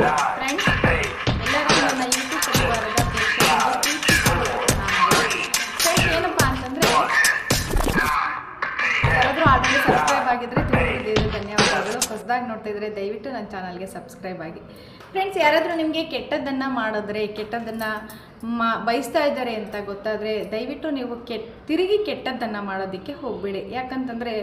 Friends ಹೊಸದಾಗಿ ನೋಡ್ತಿದ್ರೆ ದಯವಿಟ್ಟು ನನ್ನ ಚಾನಲ್ಗೆ ಸಬ್ಸ್ಕ್ರೈಬ್ ಆಗಿ. ಫ್ರೆಂಡ್ಸ್ ಯಾರಾದರೂ ನಿಮಗೆ ಕೆಟ್ಟದ್ದನ್ನು ಮಾಡಿದ್ರೆ, ಕೆಟ್ಟದ್ದನ್ನು ಮಾ, ಬಯಸ್ತಾ ಇದ್ದಾರೆ ಅಂತ ಗೊತ್ತಾದರೆ ದಯವಿಟ್ಟು ನೀವು ಕೆಟ್ಟ ತಿರುಗಿ ಕೆಟ್ಟದ್ದನ್ನು ಮಾಡೋದಕ್ಕೆ ಹೋಗಬೇಡಿ. ಯಾಕಂತಂದರೆ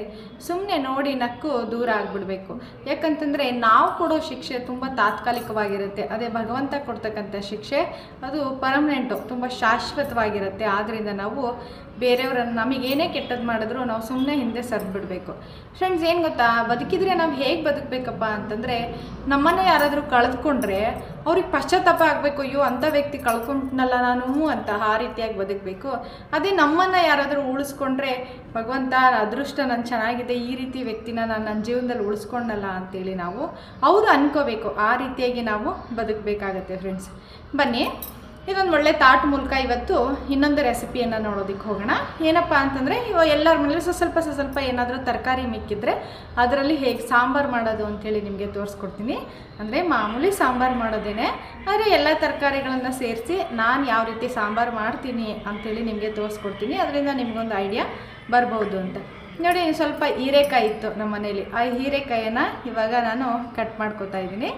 ಸುಮ್ಮನೆ ನೋಡಿ ನಕ್ಕು ದೂರ ಆಗಿಬಿಡಬೇಕು. ಯಾಕಂತಂದರೆ ನಾವು ಕೊಡೋ ಶಿಕ್ಷೆ ತುಂಬ ತಾತ್ಕಾಲಿಕವಾಗಿರುತ್ತೆ. ಅದೇ ಭಗವಂತ ಕೊಡ್ತಕ್ಕಂಥ ಶಿಕ್ಷೆ, ಅದು ಪರ್ಮನೆಂಟು ತುಂಬ ಶಾಶ್ವತವಾಗಿರುತ್ತೆ. ಆದ್ದರಿಂದ ನಾವು ಬೇರೆಯವ್ರನ್ನ ನಮಗೇನೇ ಕೆಟ್ಟದ್ದು ಮಾಡಿದ್ರು ನಾವು ಸುಮ್ಮನೆ ಹಿಂದೆ ಸರಿದ್ಬಿಡ್ಬೇಕು ಫ್ರೆಂಡ್ಸ್ ಏನು ಗೊತ್ತಾ? ಬದುಕಿದ್ರೆ ನಾವು ಹೇಗೆ ಬದುಕಬೇಕಪ್ಪ ಅಂತಂದರೆ ನಮ್ಮನ್ನು ಯಾರಾದರೂ ಕಳೆದುಕೊಂಡ್ರೆ ಅವ್ರಿಗೆ ಪಶ್ಚಾತ್ತಾಪ ಆಗಬೇಕು, ಅಯ್ಯೋ ಅಂಥ ವ್ಯಕ್ತಿ ಕಳ್ಕೊಂಡ್ನಲ್ಲ ನಾನು ಅಂತ ಆ ರೀತಿಯಾಗಿ ಬದುಕಬೇಕು. ಅದೇ ನಮ್ಮನ್ನು ಯಾರಾದರೂ ಉಳಿಸ್ಕೊಂಡ್ರೆ ಭಗವಂತ ಅದೃಷ್ಟ ನಾನು ಚೆನ್ನಾಗಿದೆ, ಈ ರೀತಿ ವ್ಯಕ್ತಿನ ನಾನು ನನ್ನ ಜೀವನದಲ್ಲಿ ಉಳಿಸ್ಕೊಂಡಲ್ಲ ಅಂತೇಳಿ ನಾವು ಅವರು ಅನ್ಕೋಬೇಕು. ಆ ರೀತಿಯಾಗಿ ನಾವು ಬದುಕಬೇಕಾಗತ್ತೆ ಫ್ರೆಂಡ್ಸ್ ಬನ್ನಿ. ಇದೊಂದು ಒಳ್ಳೆ ತಾಟ್ ಮೂಲಕ ಇವತ್ತು ಇನ್ನೊಂದು ರೆಸಿಪಿಯನ್ನು ನೋಡೋದಕ್ಕೆ ಹೋಗೋಣ. ಏನಪ್ಪ ಅಂತಂದರೆ ಇವಾಗ ಎಲ್ಲರ ಮನೇಲಿ ಸ್ವಲ್ಪ ಸ್ವಲ್ಪ ಸ್ವಲ್ಪ ಸ್ವಲ್ಪ ಏನಾದರೂ ತರಕಾರಿ ಮಿಕ್ಕಿದ್ರೆ ಅದರಲ್ಲಿ ಹೇಗೆ ಸಾಂಬಾರು ಮಾಡೋದು ಅಂಥೇಳಿ ನಿಮಗೆ ತೋರಿಸ್ಕೊಡ್ತೀನಿ. ಅಂದರೆ ಮಾಮೂಲಿ ಸಾಂಬಾರು ಮಾಡೋದೇನೆ. ಆದರೆ ಎಲ್ಲ ತರಕಾರಿಗಳನ್ನು ಸೇರಿಸಿ ನಾನು ಯಾವ ರೀತಿ ಸಾಂಬಾರು ಮಾಡ್ತೀನಿ ಅಂಥೇಳಿ ನಿಮಗೆ ತೋರಿಸ್ಕೊಡ್ತೀನಿ. ಅದರಿಂದ ನಿಮಗೊಂದು ಐಡಿಯಾ ಬರ್ಬೋದು ಅಂತ. ನೋಡಿ, ಸ್ವಲ್ಪ ಹೀರೆಕಾಯಿ ಇತ್ತು ನಮ್ಮ ಮನೇಲಿ ಆ ಹೀರೆಕಾಯಿಯನ್ನು ಇವಾಗ ನಾನು ಕಟ್ ಮಾಡ್ಕೊತಾ ಇದ್ದೀನಿ.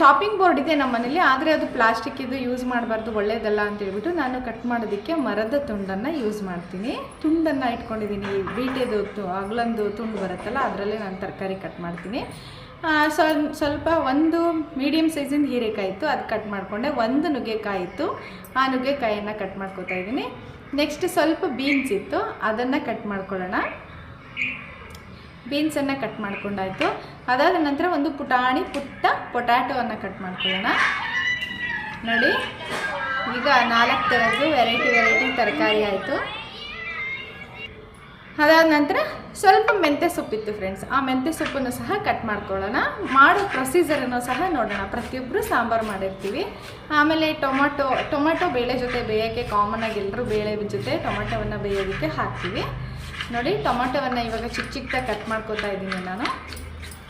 ಚಾಪಿಂಗ್ ಬೋರ್ಡ್ ಇದೆ ನಮ್ಮ ಮನೇಲಿ, ಆದರೆ ಅದು ಪ್ಲಾಸ್ಟಿಕ್ ಇದು ಯೂಸ್ ಮಾಡಬಾರ್ದು, ಒಳ್ಳೇದಲ್ಲ ಅಂತ ಹೇಳ್ಬಿಟ್ಟು ನಾನು ಕಟ್ ಮಾಡೋದಕ್ಕೆ ಮರದ ತುಂಡನ್ನು ಯೂಸ್ ಮಾಡ್ತೀನಿ. ತುಂಡನ್ನು ಇಟ್ಕೊಂಡಿದ್ದೀನಿ, ಬೀಟೆದು ಅಗ್ಲೊಂದು ತುಂಡು ಬರುತ್ತಲ್ಲ, ಅದರಲ್ಲೇ ನಾನು ತರಕಾರಿ ಕಟ್ ಮಾಡ್ತೀನಿ. ಸ್ವಲ್, ಸ್ವಲ್ಪ ಒಂದು ಮೀಡಿಯಮ್ ಸೈಜಿನ ಹೀರೆಕಾಯಿ ಇತ್ತು, ಅದು ಕಟ್ ಮಾಡಿಕೊಂಡೆ. ಒಂದು ನುಗ್ಗೆಕಾಯಿ ಇತ್ತು, ಆ ನುಗ್ಗೆಕಾಯಿಯನ್ನು ಕಟ್ ಮಾಡ್ಕೊತಾ ಇದ್ದೀನಿ. ನೆಕ್ಸ್ಟ್ ಸ್ವಲ್ಪ ಬೀನ್ಸ್ ಇತ್ತು, ಅದನ್ನು ಕಟ್ ಮಾಡ್ಕೊಳ್ಳೋಣ. ಬೀನ್ಸನ್ನು ಕಟ್ ಮಾಡ್ಕೊಂಡಾಯ್ತು. ಅದಾದ ನಂತರ ಒಂದು ಪುಟಾಣಿ, ಪುಟ್ಟ ಪೊಟ್ಯಾಟೋವನ್ನು ಕಟ್ ಮಾಡ್ಕೊಳ್ಳೋಣ. ನೋಡಿ, ಈಗ ನಾಲ್ಕು ಥರದ್ದು ವೆರೈಟಿ ವೆರೈಟಿ ತರಕಾರಿ ಆಯಿತು. ಅದಾದ ನಂತರ ಸ್ವಲ್ಪ ಮೆಂತ್ಯ ಸೊಪ್ಪಿತ್ತು ಫ್ರೆಂಡ್ಸ್ ಆ ಮೆಂತ್ಯ ಸೊಪ್ಪನ್ನು ಸಹ ಕಟ್ ಮಾಡ್ಕೊಳ್ಳೋಣ. ಮಾಡೋ ಪ್ರೊಸೀಜರನ್ನು ಸಹ ನೋಡೋಣ. ಪ್ರತಿಯೊಬ್ಬರು ಸಾಂಬಾರು ಮಾಡಿರ್ತೀವಿ. ಆಮೇಲೆ ಟೊಮೊಟೊ ಟೊಮೊಟೊ ಬೇಳೆ ಜೊತೆ ಬೇಯೋಕ್ಕೆ ಕಾಮನ್ ಆಗಿ ಎಲ್ಲರೂ ಬೇಳೆ ಜೊತೆ ಟೊಮೊಟೊವನ್ನು ಬೇಯೋದಕ್ಕೆ ಹಾಕ್ತೀವಿ. ನೋಡಿ, ಟೊಮೊಟೊವನ್ನು ಇವಾಗ ಚಿಕ್ಕ ಚಿಕ್ಕದಾಗಿ ಕಟ್ ಮಾಡ್ಕೊತಾ ಇದ್ದೀನಿ ನಾನು.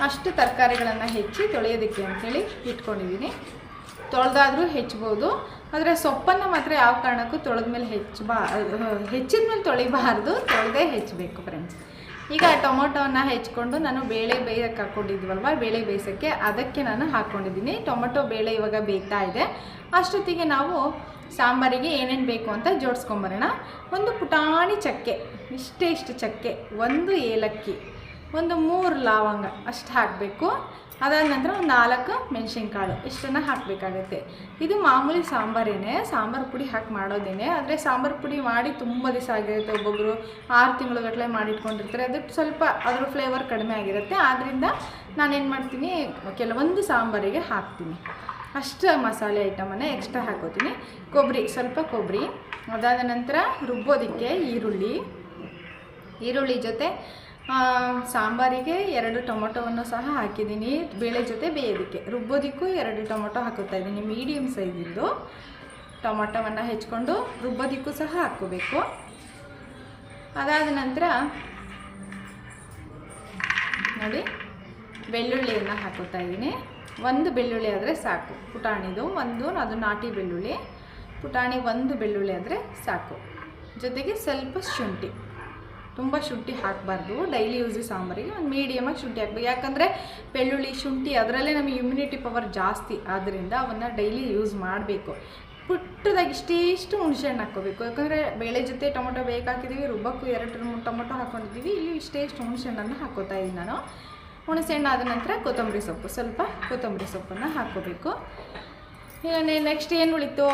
ಅಷ್ಟು ತರಕಾರಿಗಳನ್ನು ಹೆಚ್ಚಿ ತೊಳೆಯೋದಕ್ಕೆ ಅಂಥೇಳಿ ಇಟ್ಕೊಂಡಿದ್ದೀನಿ. ತೊಳೆದಾದರೂ ಹೆಚ್ಚಬೋದು. ಆದರೆ ಸೊಪ್ಪನ್ನು ಮಾತ್ರ ಯಾವ ಕಾರಣಕ್ಕೂ ತೊಳೆದ್ಮೇಲೆ ಹೆಚ್ಚಬಾ ಹೆಚ್ಚಿದ ಮೇಲೆ ತೊಳಿಬಾರ್ದು. ತೊಳೆದೇ ಹೆಚ್ಚಬೇಕು ಫ್ರೆಂಡ್ಸ್ ಈಗ ಟೊಮೊಟೊನ ಹೆಚ್ಕೊಂಡು ನಾನು ಬೇಳೆ ಬೇಯಕ್ಕೆ ಹಾಕ್ಕೊಂಡಿದ್ವಲ್ವ ಬೇಳೆ ಬೇಯಿಸೋಕ್ಕೆ ಅದಕ್ಕೆ ನಾನು ಹಾಕ್ಕೊಂಡಿದ್ದೀನಿ ಟೊಮೊಟೊ ಬೇಳೆ ಇವಾಗ ಬೇಯ್ತಾ ಇದೆ. ಅಷ್ಟೊತ್ತಿಗೆ ನಾವು ಸಾಂಬಾರಿಗೆ ಏನೇನು ಬೇಕು ಅಂತ ಜೋಡಿಸ್ಕೊಂಬರೋಣ. ಒಂದು ಪುಟಾಣಿ ಚಕ್ಕೆ, ಇಷ್ಟೇ ಇಷ್ಟು ಚಕ್ಕೆ, ಒಂದು ಏಲಕ್ಕಿ. ಒಂದು ಮೂರು ಲವಂಗ ಅಷ್ಟು ಹಾಕಬೇಕು. ಅದಾದ ನಂತರ ಒಂದು ನಾಲ್ಕು ಮೆಣಸಿನ್ಕಾಳು ಇಷ್ಟನ್ನು ಹಾಕಬೇಕಾಗತ್ತೆ. ಇದು ಮಾಮೂಲಿ ಸಾಂಬಾರೇನೆ. ಸಾಂಬಾರು ಪುಡಿ ಹಾಕಿ ಮಾಡೋದೇನೆ. ಆದರೆ ಸಾಂಬಾರು ಪುಡಿ ಮಾಡಿ ತುಂಬ ದಿವಸ ಆಗಿರುತ್ತೆ. ಒಬ್ಬೊಬ್ಬರು ಆರು ತಿಂಗಳುಗಟ್ಟಲೆ ಮಾಡಿಟ್ಕೊಂಡಿರ್ತಾರೆ. ಅದಕ್ಕೆ ಸ್ವಲ್ಪ ಅದರ ಫ್ಲೇವರ್ ಕಡಿಮೆ ಆಗಿರುತ್ತೆ. ಆದ್ದರಿಂದ ನಾನೇನು ಮಾಡ್ತೀನಿ? ಕೆಲವೊಂದು ಸಾಂಬಾರಿಗೆ ಹಾಕ್ತೀನಿ. ಅಷ್ಟು ಮಸಾಲೆ ಐಟಮನ್ನು ಎಕ್ಸ್ಟ್ರಾ ಹಾಕೋತೀನಿ. ಕೊಬ್ಬರಿ ಸ್ವಲ್ಪ ಕೊಬ್ಬರಿ ಅದಾದ ನಂತರ ರುಬ್ಬೋದಕ್ಕೆ ಈರುಳ್ಳಿ. ಈರುಳ್ಳಿ ಜೊತೆ ಸಾಂಬಾರಿಗೆ ಎರಡು ಟೊಮೊಟೊವನ್ನು ಸಹ ಹಾಕಿದ್ದೀನಿ. ಬೇಳೆ ಜೊತೆ ಬೇಯೋದಕ್ಕೆ. ರುಬ್ಬೋದಿಕ್ಕೂ ಎರಡು ಟೊಮೊಟೊ ಹಾಕೋತಾ ಇದ್ದೀನಿ. ಮೀಡಿಯಮ್ ಸೈಜಿಂದು ಟೊಮೊಟೊವನ್ನು ಹೆಚ್ಕೊಂಡು ರುಬ್ಬೋದಿಕ್ಕೂ ಸಹ ಹಾಕ್ಕೋಬೇಕು. ಅದಾದ ನಂತರ ನೋಡಿ, ಬೆಳ್ಳುಳ್ಳಿಯನ್ನು ಹಾಕೋತಾ ಇದ್ದೀನಿ. ಒಂದು ಬೆಳ್ಳುಳ್ಳಿ ಆದರೆ ಸಾಕು. ಪುಟಾಣಿದು ಒಂದು, ಅದು ನಾಟಿ ಬೆಳ್ಳುಳ್ಳಿ. ಪುಟಾಣಿ ಒಂದು ಬೆಳ್ಳುಳ್ಳಿ ಆದರೆ ಸಾಕು. ಜೊತೆಗೆ ಸ್ವಲ್ಪ ಶುಂಠಿ. ತುಂಬ ಶುಂಠಿ ಹಾಕಬಾರ್ದು. ಡೈಲಿ ಯೂಸಿ ಸಾಂಬಾರಿಗೆ ಒಂದು ಮೀಡಿಯಮಾಗಿ ಶುಂಠಿ ಹಾಕ್ಬೇಕು. ಯಾಕಂದರೆ ಬೆಳ್ಳುಳ್ಳಿ, ಶುಂಠಿ ಅದರಲ್ಲೇ ನಮಗೆ ಇಮ್ಯುನಿಟಿ ಪವರ್ ಜಾಸ್ತಿ. ಆದ್ದರಿಂದ ಅವನ್ನು ಡೈಲಿ ಯೂಸ್ ಮಾಡಬೇಕು. ಪುಟ್ಟದಾಗಿ ಇಷ್ಟಿಷ್ಟು ಹುಣಸೆಹಣ್ಣು ಹಾಕ್ಕೋಬೇಕು. ಯಾಕಂದರೆ ಬೇಳೆ ಜೊತೆ ಟೊಮೊಟೊ ಬೇಕಾಕಿದ್ದೀವಿ ರುಬ್ಬಕ್ಕು ಎರಡು ಟೊಮೊಟೊ ಹಾಕ್ಕೊಂಡಿದ್ದೀವಿ ಇಲ್ಲಿ ಇಷ್ಟೇ ಇಷ್ಟು ಹುಣಸೆಹಣ್ಣನ್ನು ಹಾಕೋತಾ ಇದ್ದೀನಿ ನಾನು. ಹುಣಸೆಹಣ್ಣು ಆದ ನಂತರ ಕೊತ್ತಂಬರಿ ಸೊಪ್ಪು. ಸ್ವಲ್ಪ ಕೊತ್ತಂಬರಿ ಸೊಪ್ಪನ್ನು ಹಾಕ್ಕೋಬೇಕು. ನೆಕ್ಸ್ಟ್ ಏನು ಉಳಿತು?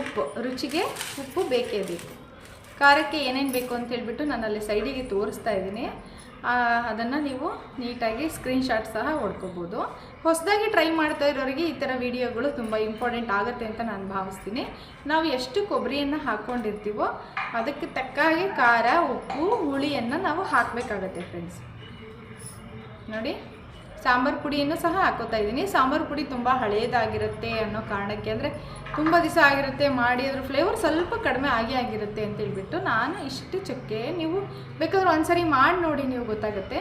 ಉಪ್ಪು. ರುಚಿಗೆ ಉಪ್ಪು ಬೇಕೇ ಬೇಕು. ಖಾರಕ್ಕೆ ಏನೇನು ಬೇಕು ಅಂತ ಹೇಳಿಬಿಟ್ಟು ನಾನು ಅಲ್ಲಿ ಸೈಡಿಗೆ ತೋರಿಸ್ತಾ ಇದ್ದೀನಿ. ಅದನ್ನು ನೀವು ನೀಟಾಗಿ ಸ್ಕ್ರೀನ್ಶಾಟ್ ಸಹ ಹೊಡ್ಕೋಬೋದು. ಹೊಸದಾಗಿ ಟ್ರೈ ಮಾಡ್ತಾ ಇರೋರಿಗೆ ಈ ಥರ ವಿಡಿಯೋಗಳು ತುಂಬ ಇಂಪಾರ್ಟೆಂಟ್ ಆಗುತ್ತೆ ಅಂತ ನಾನು ಭಾವಿಸ್ತೀನಿ. ನಾವು ಎಷ್ಟು ಕೊಬ್ಬರಿಯನ್ನು ಹಾಕ್ಕೊಂಡಿರ್ತೀವೋ ಅದಕ್ಕೆ ತಕ್ಕ ಹಾಗೆ ಖಾರ, ಉಪ್ಪು, ಹುಳಿಯನ್ನು ನಾವು ಹಾಕಬೇಕಾಗತ್ತೆ ಫ್ರೆಂಡ್ಸ್ ನೋಡಿ. ಸಾಂಬಾರು ಪುಡಿಯನ್ನು ಸಹ ಹಾಕೋತಾ ಇದ್ದೀನಿ. ಸಾಂಬಾರು ಪುಡಿ ತುಂಬ ಹಳೇದಾಗಿರುತ್ತೆ ಅನ್ನೋ ಕಾರಣಕ್ಕೆ ಅಂದರೆ ತುಂಬ ದಿವಸ ಆಗಿರುತ್ತೆ, ಮಾಡಿ ಅದ್ರ ಫ್ಲೇವರ್ ಸ್ವಲ್ಪ ಕಡಿಮೆ ಆಗಿ ಆಗಿರುತ್ತೆ ಅಂತ ಹೇಳ್ಬಿಟ್ಟು ನಾನು ಇಷ್ಟು ಚಕ್ಕೆ ನೀವು ಬೇಕಾದ್ರೆ ಒಂದ್ಸರಿ ಮಾಡಿ ನೋಡಿ ನೀವು ಗೊತ್ತಾಗುತ್ತೆ.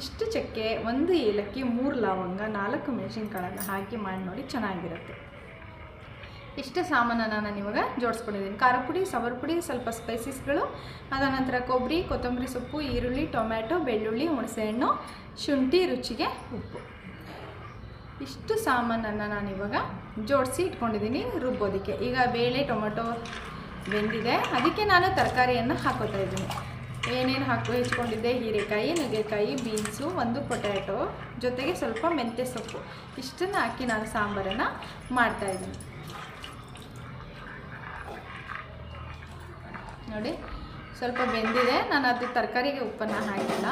ಇಷ್ಟು ಚಕ್ಕೆ ಒಂದು ಏಲಕ್ಕಿ, ಮೂರು ಲವಂಗ, ನಾಲ್ಕು ಮೆಣಸಿನ್ಕಾಳನ್ನು ಹಾಕಿ ಮಾಡಿ ನೋಡಿ ಚೆನ್ನಾಗಿರುತ್ತೆ. ಇಷ್ಟು ಸಾಮಾನನ್ನು ನಾನು ಇವಾಗ ಜೋಡಿಸ್ಕೊಂಡಿದ್ದೀನಿ ಖಾರ ಪುಡಿ ಸವರ್ ಪುಡಿ, ಸ್ವಲ್ಪ ಸ್ಪೈಸಸ್ಗಳು ಅದ ನಂತರ ಕೊಬ್ಬರಿ ಕೊತ್ತಂಬರಿ ಸೊಪ್ಪು, ಈರುಳ್ಳಿ, ಟೊಮ್ಯಾಟೊ, ಬೆಳ್ಳುಳ್ಳಿ, ಹುಣಸೆಹಣ್ಣು, ಶುಂಠಿ, ರುಚಿಗೆ ಉಪ್ಪು. ಇಷ್ಟು ಸಾಮಾನನ್ನು ನಾನು ಇವಾಗ ಜೋಡಿಸಿ ಇಟ್ಕೊಂಡಿದ್ದೀನಿ ರುಬ್ಬೋದಕ್ಕೆ. ಈಗ ಬೇಳೆ, ಟೊಮೆಟೊ ಬೆಂದಿದೆ. ಅದಕ್ಕೆ ನಾನು ತರಕಾರಿಯನ್ನು ಹಾಕೋತಾ ಇದ್ದೀನಿ. ಏನೇನು ಹಾಕು, ಹೆಚ್ಕೊಂಡಿದ್ದೆ? ಹೀರೆಕಾಯಿ, ನುಗ್ಗೆಕಾಯಿ, ಬೀನ್ಸು, ಒಂದು ಪೊಟ್ಯಾಟೊ. ಜೊತೆಗೆ ಸ್ವಲ್ಪ ಮೆಂತ್ಯ ಸೊಪ್ಪು. ಇಷ್ಟನ್ನು ಹಾಕಿ ನಾನು ಸಾಂಬಾರನ್ನು ಮಾಡ್ತಾಯಿದ್ದೀನಿ ನೋಡಿ. ಸ್ವಲ್ಪ ಬೆಂದಿದೆ. ನಾನು ಅದು ತರಕಾರಿಗೆ ಉಪ್ಪನ್ನು ಹಾಕಿಲ್ಲ.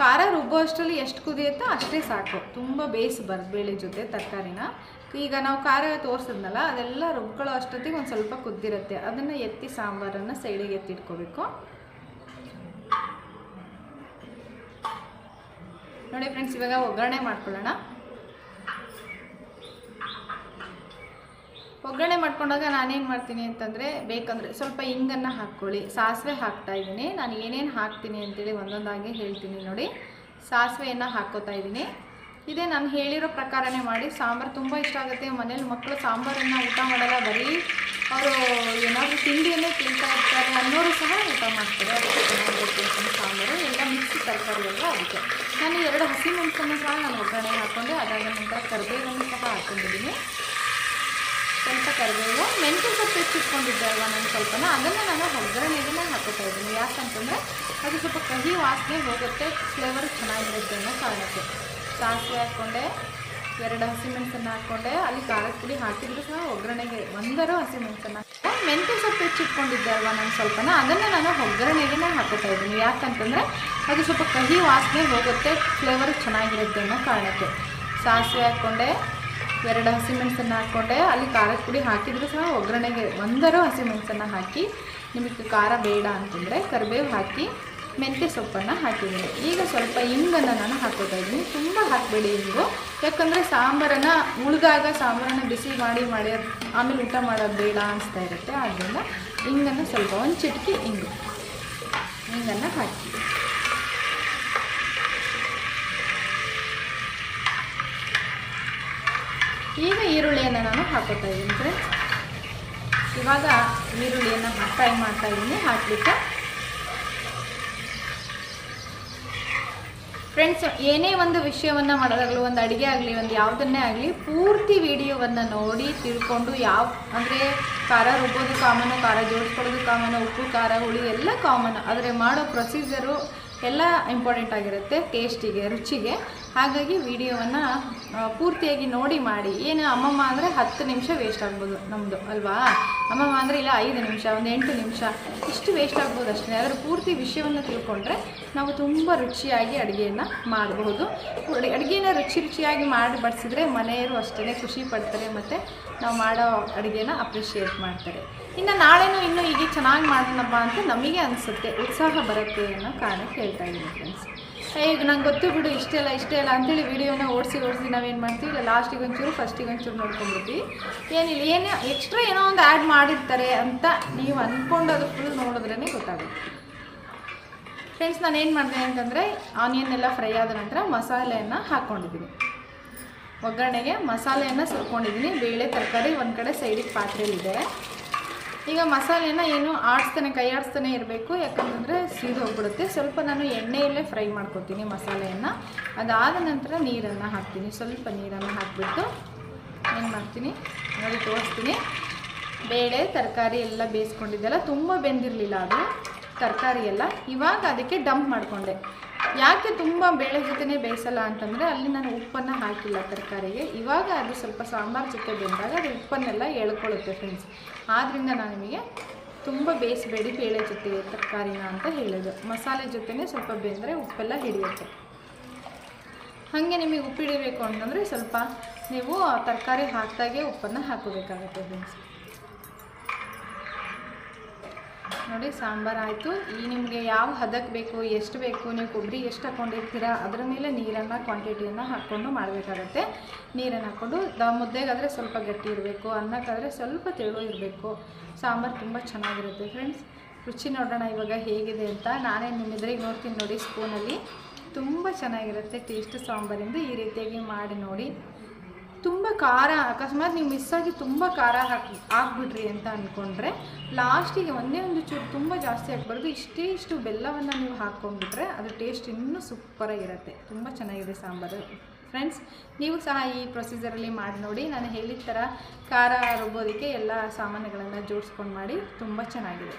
ಖಾರ ರುಬ್ಬೋ ಅಷ್ಟರಲ್ಲಿ ಎಷ್ಟು ಕುದಿಯುತ್ತೋ ಅಷ್ಟೇ ಸಾಕು. ತುಂಬ ಬೇಯಿಸಬಾರ್ದು ಬೇಳೆ ಜೊತೆ ತರಕಾರಿನ. ಈಗ ನಾವು ಖಾರ ತೋರಿಸಿದ್ನಲ್ಲ, ಅದೆಲ್ಲ ರುಬ್ಕೊಳ್ಳೋ ಅಷ್ಟೊತ್ತಿಗೆ ಒಂದು ಸ್ವಲ್ಪ ಕುದ್ದಿರುತ್ತೆ. ಅದನ್ನು ಎತ್ತಿ ಸಾಂಬಾರನ್ನು ಸೈಡಿಗೆ ಎತ್ತಿಟ್ಕೋಬೇಕು ನೋಡಿ ಫ್ರೆಂಡ್ಸ್, ಇವಾಗ ಒಗ್ಗರಣೆ ಮಾಡ್ಕೊಳ್ಳೋಣ. ಒಗ್ಗರಣೆ ಮಾಡ್ಕೊಂಡಾಗ ನಾನೇನು ಮಾಡ್ತೀನಿ ಅಂತಂದರೆ, ಬೇಕಂದರೆ ಸ್ವಲ್ಪ ಹಿಂಗನ್ನು ಹಾಕ್ಕೊಳ್ಳಿ. ಸಾಸಿವೆ ಹಾಕ್ತಾ ಇದ್ದೀನಿ. ನಾನು ಏನೇನು ಹಾಕ್ತೀನಿ ಅಂತೇಳಿ ಒಂದೊಂದಾಗಿ ಹೇಳ್ತೀನಿ ನೋಡಿ. ಸಾಸಿವೆಯನ್ನು ಹಾಕ್ಕೋತಾ ಇದ್ದೀನಿ. ಇದೇ ನಾನು ಹೇಳಿರೋ ಪ್ರಕಾರನೇ ಮಾಡಿ. ಸಾಂಬಾರು ತುಂಬ ಇಷ್ಟ ಆಗುತ್ತೆ. ಮನೇಲಿ ಮಕ್ಕಳು ಸಾಂಬಾರನ್ನು ಊಟ ಮಾಡಲ್ಲ, ಬರೀ ಅವರು ಏನಾದರೂ ತಿಂಡಿಯನ್ನೇ ತಿಂತಾ ಇರ್ತಾರೆ ಅನ್ನೋರು ಸಹ ಊಟ ಮಾಡ್ತಾರೆ. ಅದಕ್ಕೆ ಚೆನ್ನಾಗಿರುತ್ತೆ ಸಾಂಬಾರು. ಎಲ್ಲ ಮಿಕ್ಸಿ ತರಕಾರಿ ಎಲ್ಲ ಅದಕ್ಕೆ ನಾನು ಎರಡು ಹಸಿಮೆಣಸನ್ನು ಸಹ ನಾನು ಒಗ್ಗರಣೆ ಹಾಕ್ಕೊಂಡೆ. ಅದಾದ ನಂತರ ಕರಿಬೇವನ್ನು ಸಹ ಹಾಕ್ಕೊಂಡಿದ್ದೀನಿ ಸ್ವಲ್ಪ ಕರಿಬೇವು ಮೆಂತ್ಯ ಸೊಪ್ಪು ಹೆಚ್ಚಿಟ್ಕೊಂಡಿದ್ದೆ ಅಲ್ವಾ ನಾನು ಸ್ವಲ್ಪನ? ಅದನ್ನು ನಾನು ಒಗ್ಗರಣೆಗೆ ಹಾಕೋತಾ ಇದ್ದೀನಿ. ಯಾಕಂತಂದರೆ ಅದು ಸ್ವಲ್ಪ ಕಹಿ ವಾಸನೆ ಹೋಗುತ್ತೆ ಫ್ಲೇವರ್ ಚೆನ್ನಾಗಿರುತ್ತೆ ಅನ್ನೋ ಕಾರಣಕ್ಕೆ. ಸಾಸಿವೆ ಹಾಕ್ಕೊಂಡೆ, ಎರಡು ಹಸಿಮೆಣಸನ್ನು ಹಾಕ್ಕೊಂಡೆ, ಅಲ್ಲಿ ಖಾರದ ಪುಡಿ ಹಾಕಿದ್ರು ಸಹ ಒಗ್ಗರಣೆಗೆ. ಒಂದರ ಹಸಿಮೆಣಸನ್ನು ಮೆಂತ್ಯ ಸೊಪ್ಪು ಹೆಚ್ಚಿಟ್ಕೊಂಡಿದ್ದೆ ಅಲ್ವಾ ನಾನು ಸ್ವಲ್ಪನ? ಅದನ್ನು ನಾನು ಒಗ್ಗರಣೆಗೆ ಹಾಕೋತಾ ಇದ್ದೀನಿ. ಯಾಕಂತಂದರೆ ಅದು ಸ್ವಲ್ಪ ಕಹಿ ವಾಸನೆ ಹೋಗುತ್ತೆ ಫ್ಲೇವರ್ ಚೆನ್ನಾಗಿರುತ್ತೆ ಅನ್ನೋ ಕಾರಣಕ್ಕೆ. ಸಾಸಿವೆ ಹಾಕ್ಕೊಂಡೆ ಎರಡು ಹಸಿಮೆಣಸನ್ನು ಹಾಕ್ಕೊಂಡೆ. ಅಲ್ಲಿ ಖಾರದ ಪುಡಿ ಹಾಕಿದರೂ ಸಹ ಒಗ್ಗರಣೆಗೆ ಒಂದರ ಹಸಿಮೆಣಸನ್ನು ಹಾಕಿ, ನಿಮಗೆ ಖಾರ ಬೇಡ ಅಂತಂದರೆ ಕರಿಬೇವು ಹಾಕಿ, ಮೆಂತ್ಯ ಸೊಪ್ಪನ್ನು ಹಾಕಿದ್ದೀನಿ. ಈಗ ಸ್ವಲ್ಪ ಹಿಂಗನ್ನು ನಾನು ಹಾಕೋತಾ ಇದ್ದೀನಿ. ತುಂಬ ಹಾಕಬೇಡಿ ಹಿಂಗು ಯಾಕಂದರೆ ಸಾಂಬಾರನ್ನು ಉಳಿದಾಗ ಸಾಂಬಾರನ್ನು ಬಿಸಿ ಮಾಡಿ ಮಾಡಿ, ಆಮೇಲೆ ಊಟ ಮಾಡೋದು ಬೇಡ ಅನಿಸ್ತಾ ಇರುತ್ತೆ. ಆದ್ದರಿಂದ ಹಿಂಗನ್ನು ಸ್ವಲ್ಪ ಒಂದು ಚಿಟಕಿ ಹಿಂಗು ಹಿಂಗನ್ನು ಹಾಕಿ. ಈಗ ಈರುಳ್ಳಿಯನ್ನು ನಾನು ಹಾಕೋತಾ ಇದ್ದೀನಿ ಫ್ರೆಂಡ್ಸ್. ಇವಾಗ ಈರುಳ್ಳಿಯನ್ನು ಫ್ರೈ ಮಾಡ್ತಾ ಇದ್ದೀನಿ, ಹಾಕಲಿಕ್ಕೆ. ಫ್ರೆಂಡ್ಸ್, ಏನೇ ಒಂದು ವಿಷಯವನ್ನು ಮಾಡೋದಾಗಲಿ, ಒಂದು ಅಡುಗೆ ಆಗಲಿ, ಒಂದು ಯಾವುದನ್ನೇ ಆಗಲಿ, ಪೂರ್ತಿ ವಿಡಿಯೋವನ್ನು ನೋಡಿ ತಿಳ್ಕೊಂಡು ಯಾವ ಅಂದರೆ ಖಾರ ರುಬ್ಬೋದು ಕಾಮನು, ಖಾರ ಜೋಡಿಸ್ಕೊಳ್ಳೋದು ಕಾಮನು, ಉಪ್ಪು, ಖಾರ, ಹುಳಿ ಎಲ್ಲ ಕಾಮನ್. ಆದರೆ ಮಾಡೋ ಪ್ರೊಸೀಜರು ಎಲ್ಲ ಇಂಪಾರ್ಟೆಂಟ್ ಆಗಿರುತ್ತೆ ಟೇಸ್ಟಿಗೆ ರುಚಿಗೆ. ಹಾಗಾಗಿ ವಿಡಿಯೋವನ್ನು ಪೂರ್ತಿಯಾಗಿ ನೋಡಿ ಮಾಡಿ. ಏನು ಅಮ್ಮಮ್ಮ ಅಂದರೆ ಹತ್ತು ನಿಮಿಷ ವೇಸ್ಟ್ ಆಗ್ಬೋದು ನಮ್ಮದು ಅಲ್ವಾ? ಅಮ್ಮಮ್ಮ ಅಂದರೆ ಇಲ್ಲ, ಐದು ನಿಮಿಷ, ಒಂದು ಎಂಟು ನಿಮಿಷ, ಇಷ್ಟು ವೇಸ್ಟ್ ಆಗ್ಬೋದು ಅಷ್ಟೇ. ಅದರ ಪೂರ್ತಿ ವಿಷಯವನ್ನು ತಿಳ್ಕೊಂಡ್ರೆ ನಾವು ತುಂಬ ರುಚಿಯಾಗಿ ಅಡುಗೆಯನ್ನು ಮಾಡಬಹುದು. ಅಡುಗೆನ ರುಚಿ ರುಚಿಯಾಗಿ ಮಾಡಿ ಬಡಿಸಿದ್ರೆ ಮನೆಯವರು ಅಷ್ಟೇ ಖುಷಿ ಪಡ್ತಾರೆ ಮತ್ತು ನಾವು ಮಾಡೋ ಅಡುಗೆನ ಅಪ್ರಿಷಿಯೇಟ್ ಮಾಡ್ತಾರೆ. ಇನ್ನು ನಾಳೆನೂ ಇನ್ನೂ ಹೀಗೆ ಚೆನ್ನಾಗಿ ಮಾಡೋಣಪ್ಪ ಅಂತ ನಮಗೆ ಅನಿಸುತ್ತೆ. ಉತ್ಸಾಹ ಬರುತ್ತೆ ಅನ್ನೋ ಕಾರಣಕ್ಕೆ ಹೇಳ್ತಾ ಇದ್ದೀನಿ ಫ್ರೆಂಡ್ಸ್ ಈಗ ನಂಗೆ ಗೊತ್ತು ಬಿಡು ಇಷ್ಟೆಲ್ಲ ಇಷ್ಟೇ ಅಲ್ಲ ಅಂತೇಳಿ ವಿಡಿಯೋನ ಓಡಿಸಿ ಓಡಿಸಿ ನಾವೇನು ಮಾಡ್ತೀವಿ? ಇಲ್ಲ ಲಾಸ್ಟಿಗೆ ಒಂಚೂರು ಫಸ್ಟಿಗೆ ಒಂಚೂರು ನೋಡ್ಕೊಂಡ್ಬಿಡ್ತೀವಿ. ಏನಿಲ್ಲ, ಏನೇ ಎಕ್ಸ್ಟ್ರಾ ಏನೋ ಒಂದು ಆ್ಯಡ್ ಮಾಡಿರ್ತಾರೆ ಅಂತ ನೀವು ಅಂದ್ಕೊಂಡು ಅದು ಫುಲ್ ನೋಡಿದ್ರೇ ಗೊತ್ತಾಗುತ್ತೆ. ಫ್ರೆಂಡ್ಸ್ ನಾನು ಏನು ಮಾಡಿದೆ ಅಂತಂದರೆ ಆನಿಯನ್ ಎಲ್ಲ ಫ್ರೈ ಆದ ನಂತರ ಮಸಾಲೆಯನ್ನು ಹಾಕ್ಕೊಂಡಿದ್ದೀನಿ ಒಗ್ಗರಣೆಗೆ ಮಸಾಲೆಯನ್ನು ಸುರ್ಕೊಂಡಿದ್ದೀನಿ. ಬೇಳೆ, ತರಕಾರಿ ಒಂದು ಕಡೆ ಸೈಡಿಗೆ ಪಾತ್ರೆಯಲ್ಲಿದೆ ಈಗ ಮಸಾಲೆನ ಏನು ಆಡಿಸ್ತಾನೆ ಕೈ ಆಡಿಸ್ತಾನೆ ಇರಬೇಕು. ಯಾಕಂತಂದರೆ ಸೀದು ಹೋಗ್ಬಿಡುತ್ತೆ. ಸ್ವಲ್ಪ ನಾನು ಎಣ್ಣೆಯಲ್ಲೇ ಫ್ರೈ ಮಾಡ್ಕೊತೀನಿ ಮಸಾಲೆಯನ್ನು. ಅದಾದ ನಂತರ ನೀರನ್ನು ಹಾಕ್ತೀನಿ. ಸ್ವಲ್ಪ ನೀರನ್ನು ಹಾಕಿಬಿಟ್ಟು ಏನು ಮಾಡ್ತೀನಿ? ನೋಡಿ, ತೋರಿಸ್ತೀನಿ. ಬೇಳೆ, ತರಕಾರಿ ಎಲ್ಲ ಬೇಯಿಸ್ಕೊಂಡಿದ್ದೆಲ್ಲ ತುಂಬ ಬೆಂದಿರಲಿಲ್ಲ ಅದು. ತರಕಾರಿ ಎಲ್ಲ. ಇವಾಗ ಅದಕ್ಕೆ ಡಂಪ್ ಮಾಡಿಕೊಂಡೆ. ಯಾಕೆ ತುಂಬ ಬೇಳೆ ಜೊತೆನೇ ಬೇಯಿಸಲ್ಲ ಅಂತಂದರೆ ಅಲ್ಲಿ ನಾನು ಉಪ್ಪನ್ನು ಹಾಕಿಲ್ಲ ತರಕಾರಿಗೆ. ಇವಾಗ ಅದು ಸ್ವಲ್ಪ ಸಾಂಬಾರು ಜೊತೆ ಬೆಂದಾಗ ಅದು ಉಪ್ಪನ್ನೆಲ್ಲ ಎಳ್ಕೊಳ್ಳುತ್ತೆ ಫ್ರೆಂಡ್ಸ್ ಆದ್ದರಿಂದ ನಾನು ನಿಮಗೆ ತುಂಬ ಬೇಯಿಸಬೇಡಿ ಬೇಳೆ ಜೊತೆ ತರಕಾರಿನ ಅಂತ ಹೇಳೋದು. ಮಸಾಲೆ ಜೊತೆನೇ ಸ್ವಲ್ಪ ಬೆಂದರೆ ಉಪ್ಪೆಲ್ಲ ಹಿಡಿಯುತ್ತೆ. ಹಾಗೆ ನಿಮಗೆ ಉಪ್ಪು ಹಿಡಿಬೇಕು ಅಂತಂದರೆ ಸ್ವಲ್ಪ ನೀವು ತರಕಾರಿ ಹಾಕಿದಾಗೆ ಉಪ್ಪನ್ನು ಹಾಕೋಬೇಕಾಗುತ್ತೆ ಫ್ರೆಂಡ್ಸ್ ನೋಡಿ, ಸಾಂಬಾರು ಆಯಿತು. ಈ ನಿಮಗೆ ಯಾವ ಹದಕ್ಕೆ ಬೇಕು, ಎಷ್ಟು ಬೇಕು, ನೀವು ಕೊಬ್ಬರಿ ಎಷ್ಟು ಹಾಕ್ಕೊಂಡಿರ್ತೀರ ಅದರ ಮೇಲೆ ನೀರನ್ನು ಕ್ವಾಂಟಿಟಿಯನ್ನು ಹಾಕ್ಕೊಂಡು ಮಾಡಬೇಕಾಗತ್ತೆ. ನೀರನ್ನು ಹಾಕ್ಕೊಂಡು ದ ಮುದ್ದೆಗಾದರೆ ಸ್ವಲ್ಪ ಗಟ್ಟಿ ಇರಬೇಕು, ಅನ್ನಕ್ಕಾದರೆ ಸ್ವಲ್ಪ ತೆಳು ಇರಬೇಕು. ಸಾಂಬಾರು ತುಂಬ ಚೆನ್ನಾಗಿರುತ್ತೆ ಫ್ರೆಂಡ್ಸ್ ರುಚಿ ನೋಡೋಣ ಇವಾಗ ಹೇಗಿದೆ ಅಂತ. ನಾನೇ ನಿಮ್ಮ ಎದುರಿಗೆ ನೋಡ್ತೀನಿ ನೋಡಿ ಸ್ಪೂನಲ್ಲಿ ತುಂಬ ಚೆನ್ನಾಗಿರುತ್ತೆ ಟೇಸ್ಟ್ ಸಾಂಬಾರಿಂದ ಈ ರೀತಿಯಾಗಿ ಮಾಡಿ ನೋಡಿ. ತುಂಬ ಖಾರ, ಅಕಸ್ಮಾತ್ ನೀವು ಮಿಸ್ ಆಗಿ ತುಂಬ ಖಾರ ಹಾಕಿ, ಹಾಕ್ಬಿಡ್ರಿ ಅಂತ ಅಂದ್ಕೊಂಡ್ರೆ ಲಾಸ್ಟಿಗೆ ಒಂದೇ ಒಂದು ಚೂರು ತುಂಬ ಜಾಸ್ತಿ ಹಾಕ್ಬಾರ್ದು ಇಷ್ಟೇ ಇಷ್ಟು ಬೆಲ್ಲವನ್ನು ನೀವು ಹಾಕ್ಕೊಂಡ್ಬಿಟ್ರೆ ಅದು ಟೇಸ್ಟ್ ಇನ್ನೂ ಸೂಪರಾಗಿರುತ್ತೆ ತುಂಬ ಚೆನ್ನಾಗಿದೆ ಸಾಂಬಾರು. ಫ್ರೆಂಡ್ಸ್ ನೀವು ಸಹ ಈ ಪ್ರೊಸೀಜರಲ್ಲಿ ಮಾಡಿ ನೋಡಿ, ನಾನು ಹೇಳಿದ ಥರ ಖಾರ ರುಬ್ಬೋದಕ್ಕೆ ಎಲ್ಲ ಸಾಮಾನುಗಳನ್ನು ಜೋಡಿಸ್ಕೊಂಡು ಮಾಡಿ, ತುಂಬ ಚೆನ್ನಾಗಿದೆ.